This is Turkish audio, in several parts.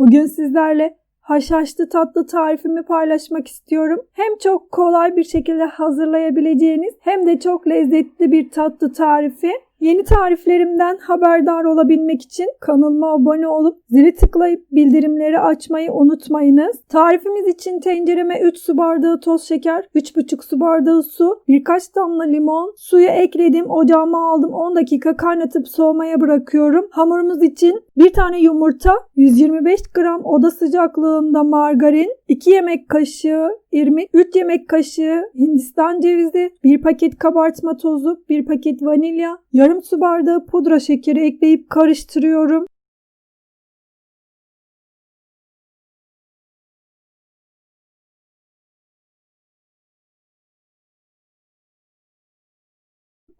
Bugün sizlerle haşhaşlı tatlı tarifimi paylaşmak istiyorum. Hem çok kolay bir şekilde hazırlayabileceğiniz hem de çok lezzetli bir tatlı tarifi. Yeni tariflerimden haberdar olabilmek için kanalıma abone olup zili tıklayıp bildirimleri açmayı unutmayınız. Tarifimiz için tencereme 3 su bardağı toz şeker, 3,5 su bardağı su, birkaç damla limon, suyu ekledim, ocağıma aldım, 10 dakika kaynatıp soğumaya bırakıyorum. Hamurumuz için bir tane yumurta, 125 gram oda sıcaklığında margarin, 2 yemek kaşığı irmik, 3 yemek kaşığı hindistan cevizi, 1 paket kabartma tozu, 1 paket vanilya, yarım su bardağı pudra şekeri ekleyip karıştırıyorum.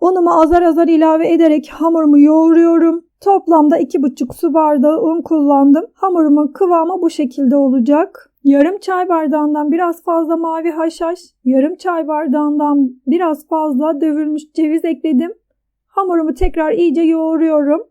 Unumu azar azar ilave ederek hamurumu yoğuruyorum. Toplamda 2,5 su bardağı un kullandım. Hamurumun kıvamı bu şekilde olacak. Yarım çay bardağından biraz fazla mavi haşhaş, yarım çay bardağından biraz fazla dövülmüş ceviz ekledim. Hamurumu tekrar iyice yoğuruyorum.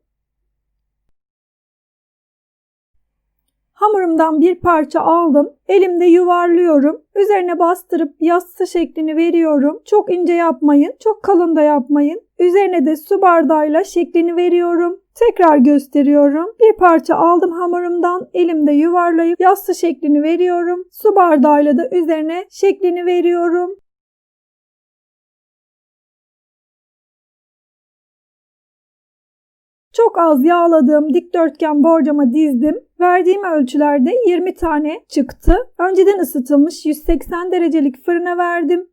Hamurumdan bir parça aldım. Elimde yuvarlıyorum. Üzerine bastırıp yassı şeklini veriyorum. Çok ince yapmayın, çok kalın da yapmayın. Üzerine de su bardağıyla şeklini veriyorum. Tekrar gösteriyorum. Bir parça aldım hamurumdan. Elimde yuvarlayıp yassı şeklini veriyorum. Su bardağıyla da üzerine şeklini veriyorum. Çok az yağladığım dikdörtgen borcama dizdim. Verdiğim ölçülerde 20 tane çıktı. Önceden ısıtılmış 180 derecelik fırına verdim.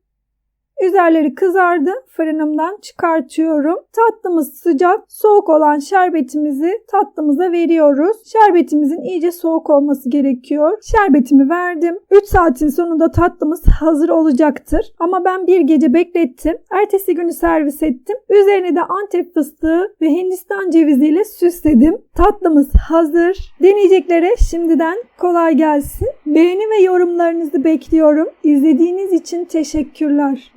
Üzerleri kızardı. Fırınımdan çıkartıyorum. Tatlımız sıcak. Soğuk olan şerbetimizi tatlımıza veriyoruz. Şerbetimizin iyice soğuk olması gerekiyor. Şerbetimi verdim. 3 saatin sonunda tatlımız hazır olacaktır. Ama ben bir gece beklettim. Ertesi günü servis ettim. Üzerine de antep fıstığı ve hindistan ceviziyle süsledim. Tatlımız hazır. Deneyeceklere şimdiden kolay gelsin. Beğeni ve yorumlarınızı bekliyorum. İzlediğiniz için teşekkürler.